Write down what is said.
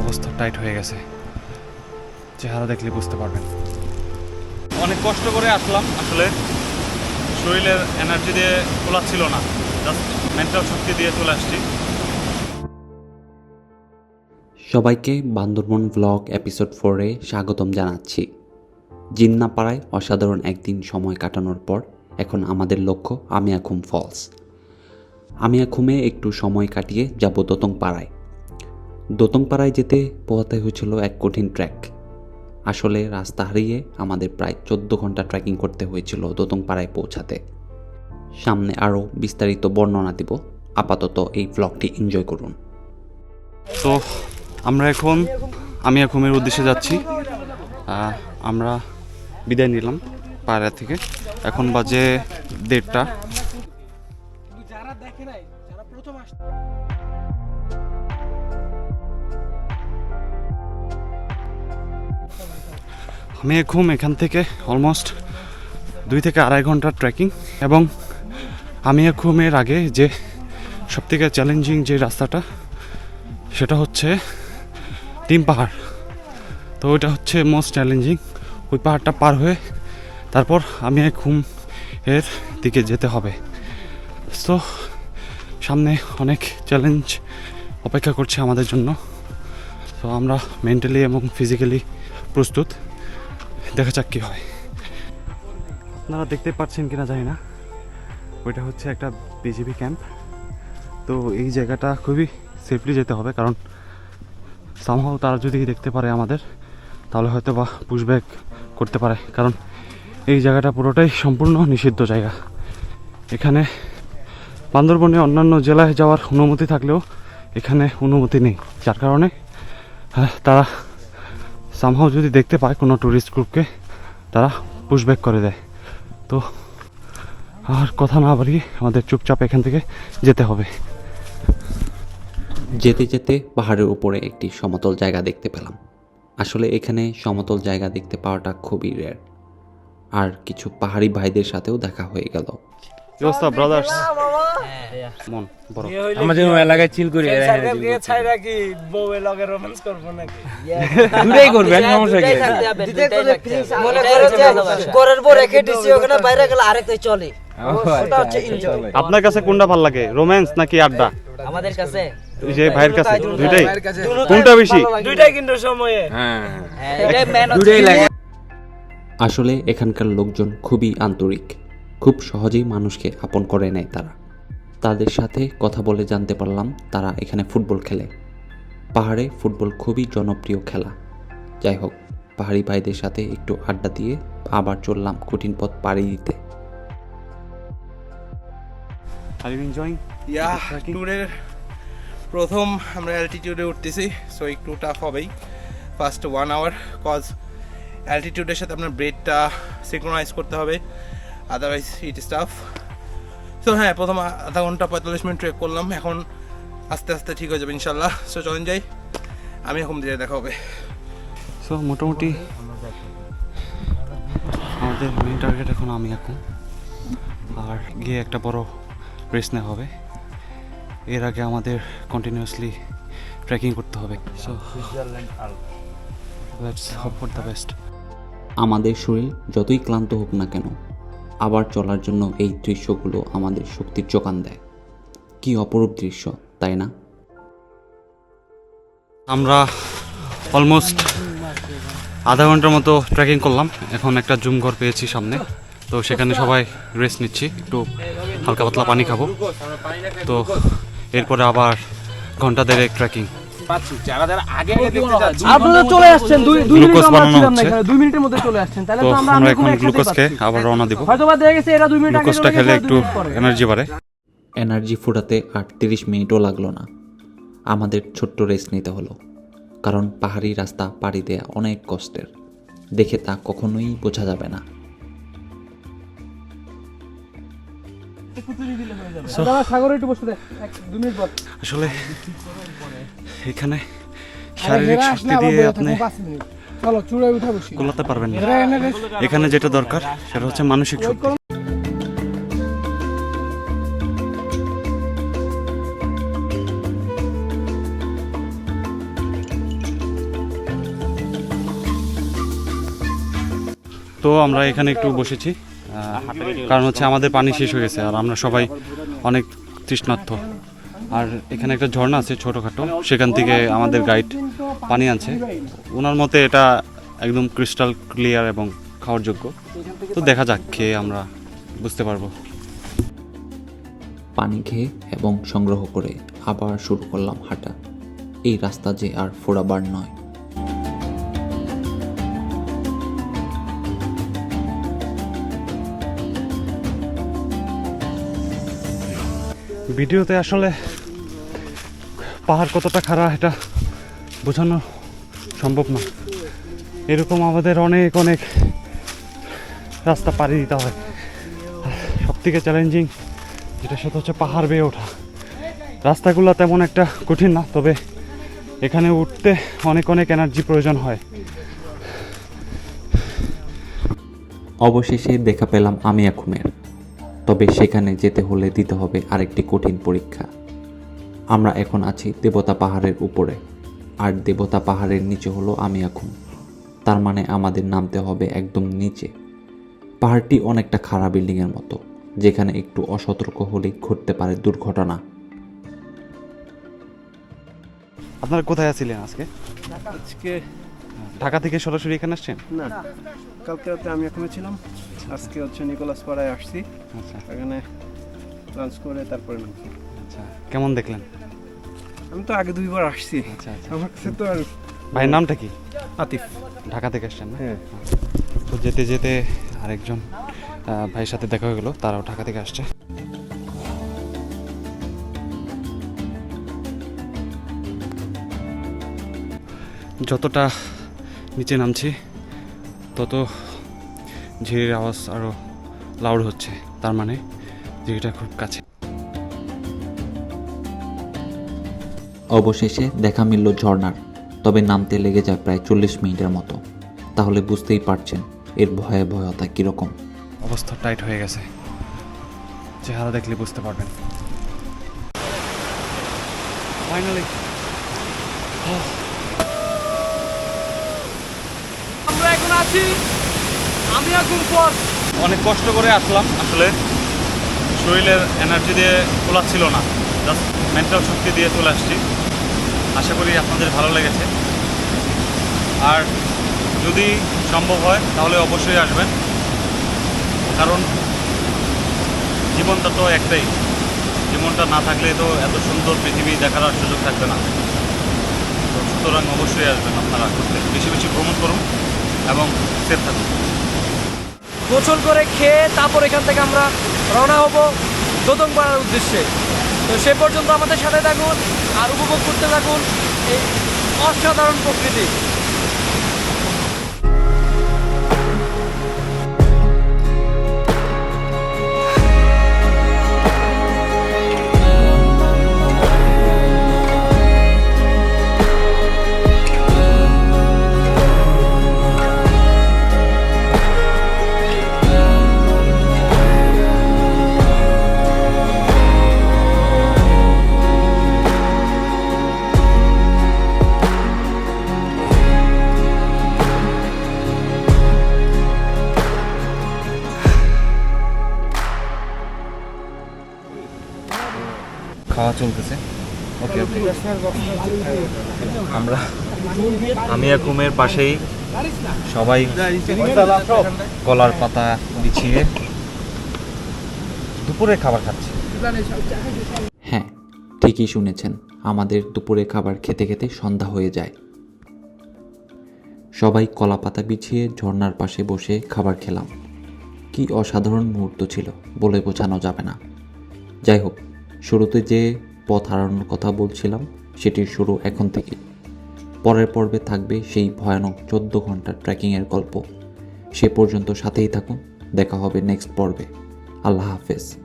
অবস্থা টাইট হয়ে গেছে। চেহারা দেখলে বুঝতে পারবেন। অনেক কষ্ট করে আসলাম। আসলে শরীরের এনার্জি দিয়ে খোলা ছিল না। জাস্ট মেন্টাল শক্তি দিয়ে চলে আসছি। সবাইকে বান্দরবন ব্লগ এপিসোড ফোরে স্বাগতম জানাচ্ছি। জিন্নাপাড়ায় অসাধারণ একদিন সময় কাটানোর পর এখন আমাদের লক্ষ্য আমিয়াখুম ফলস আমিয়াখুমে একটু সময় কাটিয়ে যাব দোতংপাড়ায়। দোতংপাড়ায় যেতে পোহাতে হয়েছিল এক কঠিন ট্র্যাক আসলে রাস্তা হারিয়ে আমাদের প্রায় চোদ্দ ঘণ্টা ট্রেকিং করতে হয়েছিল দোতংপাড়ায় পৌঁছাতে। সামনে আরও বিস্তারিত বর্ণনা দিব। আপাতত এই ব্লগটি এনজয় করুন। তো, আমরা এখন আমি ঘুমের উদ্দেশ্যে যাচ্ছি। আমরা বিদায় নিলাম। পায়রা থেকে। এখন বাজে দেড়টা। যারা দেখে নাই যারা প্রথম আমি ঘুম এখান থেকে অলমোস্ট দুই থেকে আড়াই ঘণ্টার ট্রেকিং এবং আমি ঘুমের আগে যে সবথেকে চ্যালেঞ্জিং যে রাস্তাটা সেটা হচ্ছে টিম পাহাড়। তো ওইটা হচ্ছে মোস্ট চ্যালেঞ্জিং ওই পাহাড়টা পার হয়ে তারপর আমি ঘুম এর দিকে যেতে হবে। তো, সামনে অনেক চ্যালেঞ্জ অপেক্ষা করছে আমাদের জন্য। তো আমরা মেন্টালি এবং ফিজিক্যালি প্রস্তুত। দেখা যাক কী হয়। আপনারা দেখতে পাচ্ছেন কিনা জানি না। ওইটা হচ্ছে একটা বিজেপি ক্যাম্প তো এই জায়গাটা খুবই সেফলি যেতে হবে কারণ সামহাও তারা যদি দেখতে পারে আমাদের, তাহলে হয়তো বা পুশব্যাক করতে পারে। কারণ এই জায়গাটা পুরোটাই সম্পূর্ণ নিষিদ্ধ জায়গা। এখানে বান্দরবনে অন্যান্য জেলায় যাওয়ার অনুমতি থাকলেও এখানে অনুমতি নেই। যার কারণে তারা সামহাও যদি দেখতে পায় কোনো ট্যুরিস্ট গ্রুপকে তারা পুশব্যাক করে দেয়। তো, আর কথা না বাড়িয়ে আমাদের চুপচাপ এখান থেকে যেতে হবে। যেতে যেতে পাহাড়ের উপরে একটি সমতল জায়গা দেখতে পেলাম। আসলে এখানে সমতল জায়গা দেখতে পাওয়াটা খুবই রেয়ার আর কিছু পাহাড়ি ভাইদের সাথেও দেখা হয়ে গেল। কি ব্রাদার্স মন বড়। আমাদের এলাকায় চিল করি ছাই রাখি বউয়ের লগে রোম্যান্স করব নাকি? দুটাই করবেন সমস্যা কি? মনে করো যে ঘরের পর রেখে দিছি ওখানে বাইরে গেলে আরেকটাই চলে। ওটা হচ্ছে এনজয় আপনার কাছে কোনটা ভালো লাগে রোম্যান্স নাকি আড্ডা? আমাদের কাছে। যে ভাইয়ের কাছে দুইটাই কোনটা বেশি? দুইটাই কিন্তু সময়ে। হ্যাঁ। এটাই মেন দুটাই লাগে। আসলে এখানকার লোকজন খুবই আন্তরিক। খুব সহজেই মানুষকে আপন করে নেয় তারা। তাদের সাথে কথা বলে জানতে পারলাম তারা এখানে ফুটবল খেলে। পাহাড়ে ফুটবল খুবই জনপ্রিয় খেলা। যাই হোক পাহাড়ি ভাইদের সাথে একটু আড্ডা দিয়ে আবার চললাম কঠিন পথ পাড়ি দিতে। ইয়া ট্যুরের প্রথম আমরা অ্যালটিটিউডে উঠতেছি সো একটু টাফ হবেই। ফার্স্ট ওয়ান আওয়ার কজ অ্যালটিটিউডের সাথে আপনার ব্রেডটা সিঙ্ক্রোনাইজ করতে হবে otherwise it is tough so হ্যাঁ প্রথম আধা ঘণ্টা পঁয়তাল্লিশ মিনিট ট্রেক করলাম এখন আস্তে আস্তে ঠিক হয়ে যাবে ইনশাল্লাহ সো চলেন যাই আমি এখন দিয়ে দেখা হবে। সো মোটামুটি আমাদের মেন টার্গেট এখন আমি এখন। আর গিয়ে একটা বড় রেস নেওয়া হবে। এর আগে আমাদের কন্টিনিউয়াসলি ট্রেকিং করতে হবে। So let's hope for the best আমাদের শরীর যতই ক্লান্ত হোক না কেন, আবার চলার জন্য এই দৃশ্যগুলো আমাদের শক্তির যোগান দেয়। কি অপরূপ দৃশ্য, তাই না? আমরা অলমোস্ট আধা ঘণ্টার মতো ট্রেকিং করলাম। এখন একটা জুম ঘর পেয়েছি সামনে। তো সেখানে সবাই রেস্ট নিচ্ছি। একটু হালকা পাতলা পানি খাব। তো এরপরে আবার ঘণ্টা দেড়েক ট্রেকিং যারা যারা আগে আগে দেখতে যাচ্ছে আপনারা চলে আসছেন দুই দুই মিনিট আমরা ছিলাম না এখানে দুই মিনিটের মধ্যে চলে আসছেন। তাহলে তো আমরা এখন গ্লুকোজ খেয়ে আবার রওনা দিব। হয়তো বা দেখা গেছে এরা দুই মিনিট আগে গ্লুকোজটা খেলে একটু। এনার্জি বাড়ে। এনার্জি ফুটাতে আর তিরিশ মিনিটও লাগল না। আমাদের ছোট্ট রেস্ট নিতে হলো। কারণ পাহাড়ি রাস্তা পাড়ি দেয়া অনেক কষ্টের। দেখে তা কখনোই বোঝা যাবে না। আসলে এখানে শারীরিক শক্তি দিয়ে আপনি গোলাতে পারবেন না। এখানে যেটা দরকার সেটা হচ্ছে মানসিক শক্তি। তো আমরা এখানে একটু বসেছি। কারণ হচ্ছে আমাদের পানি শেষ হয়ে গেছে আর আমরা সবাই অনেক তৃষ্ণার্থ আর এখানে একটা ঝর্ণা আছে ছোটোখাটো সেখান থেকে আমাদের গাইড পানি আনছে। ওনার মতে এটা একদম ক্রিস্টাল ক্লিয়ার এবং খাওয়ার যোগ্য। তো দেখা যাক খেয়ে আমরা বুঝতে পারব। পানি খেয়ে এবং সংগ্রহ করে আবার শুরু করলাম হাঁটা। এই রাস্তা যে আর ফোরাবার নয়। ভিডিওতে আসলে পাহাড় কতটা খারাপ এটা বোঝানো সম্ভব না। এরকম আমাদের অনেক অনেক রাস্তা পাড়ি দিতে হয়। সব থেকে চ্যালেঞ্জিং যেটা সেটা হচ্ছে পাহাড় বেয়ে ওঠা। রাস্তাগুলো তেমন একটা কঠিন না, তবে এখানে উঠতে অনেক অনেক এনার্জি প্রয়োজন হয়। অবশেষে দেখা পেলাম আমি এখমের তবে সেখানে যেতে হলে দিতে হবে আরেকটি কঠিন পরীক্ষা। আমরা এখন আছি দেবতা পাহাড়ের উপরে। আর দেবতা পাহাড়ের নিচে হলো আমি এখন। তার মানে আমাদের নামতে হবে একদম নিচে। পাহাড়টি অনেকটা খারাপ বিল্ডিংয়ের মতো যেখানে একটু অসতর্ক হলেই ঘটতে পারে দুর্ঘটনা। আপনারা কোথায় আছিলেন আজকে? আজকে ঢাকা থেকে সরাসরি এখানে আসছেন? না কালকে রাতে আমি এখানে ছিলাম। আজকে হচ্ছে নিকোলাস পাড়ায় আসছি। আচ্ছা। এখানে লাঞ্চ করে তারপরে নামছি। আচ্ছা কেমন দেখলেন? আমি তো আগে দুইবার আসছি। আচ্ছা আচ্ছা। আমার কাছে তো আর ভাইয়ের নামটা কি? আতিফ। ঢাকা থেকে আসছেন না? হ্যাঁ। তো যেতে যেতে আরেকজন ভাইয়ের সাথে দেখা হয়ে গেলো তারাও ঢাকা থেকে আসছে। যতটা নিচে নামছি। তত ঝিরির আওয়াজ আরও লাউড হচ্ছে। তার মানে ঝিরিটা খুব কাছে। অবশেষে দেখা মিলল ঝর্ণার তবে নামতে লেগে যায় প্রায় চল্লিশ মিনিটের মতো। তাহলে বুঝতেই পারছেন এর ভয়ে ভয়াবহতা কীরকম। অবস্থা টাইট হয়ে গেছে। চেহারা দেখলে বুঝতে পারবেন। ফাইনালি আমরা এখন আছি। আমি এখন অনেক কষ্ট করে আসলাম, আসলে শরীরের এনার্জি দিয়ে খোলা ছিল না জাস্ট মেন্টাল শক্তি দিয়ে চলে আসছি। আশা করি আপনাদের ভালো লেগেছে। আর যদি সম্ভব হয়, তাহলে অবশ্যই আসবেন। কারণ জীবনটা তো একটাই। জীবনটা না থাকলে তো এত সুন্দর পৃথিবী দেখার আর সুযোগ থাকবে না। সুতরাং অবশ্যই আসবেন আপনারা ঘুরতে। বেশি বেশি ভ্রমণ করুন। এবং সেফ থাকুন গোসল করে খেয়ে তারপর এখান থেকে আমরা রওনা হব করার উদ্দেশ্যে। তো সে পর্যন্ত আমাদের সাথে থাকুন আর উপভোগ করতে থাকুন এই অসাধারণ প্রকৃতি। খাওয়া চলতেছে। ওকে ওকে। আমরা, আমি একুমের পাশেই সবাই কলার পাতা বিছিয়ে দুপুরে খাবার খাচ্ছি। হ্যাঁ ঠিকই শুনেছেন, আমাদের দুপুরে খাবার খেতে খেতে সন্ধ্যা হয়ে যায়। সবাই কলা পাতা বিছিয়ে ঝর্নার পাশে বসে খাবার খেলাম। কি অসাধারণ মুহূর্ত ছিল বলে বোঝানো যাবে না। যাই হোক শুরুতে যে পথ হারানোর কথা বলছিলাম, সেটির শুরু এখন থেকে। পরের পর্বে থাকবে সেই ভয়ানক চোদ্দ ঘণ্টার ট্রেকিংয়ের গল্প। সে পর্যন্ত সাথেই থাকুন, দেখা হবে নেক্সট পর্বে। আল্লাহ হাফেজ।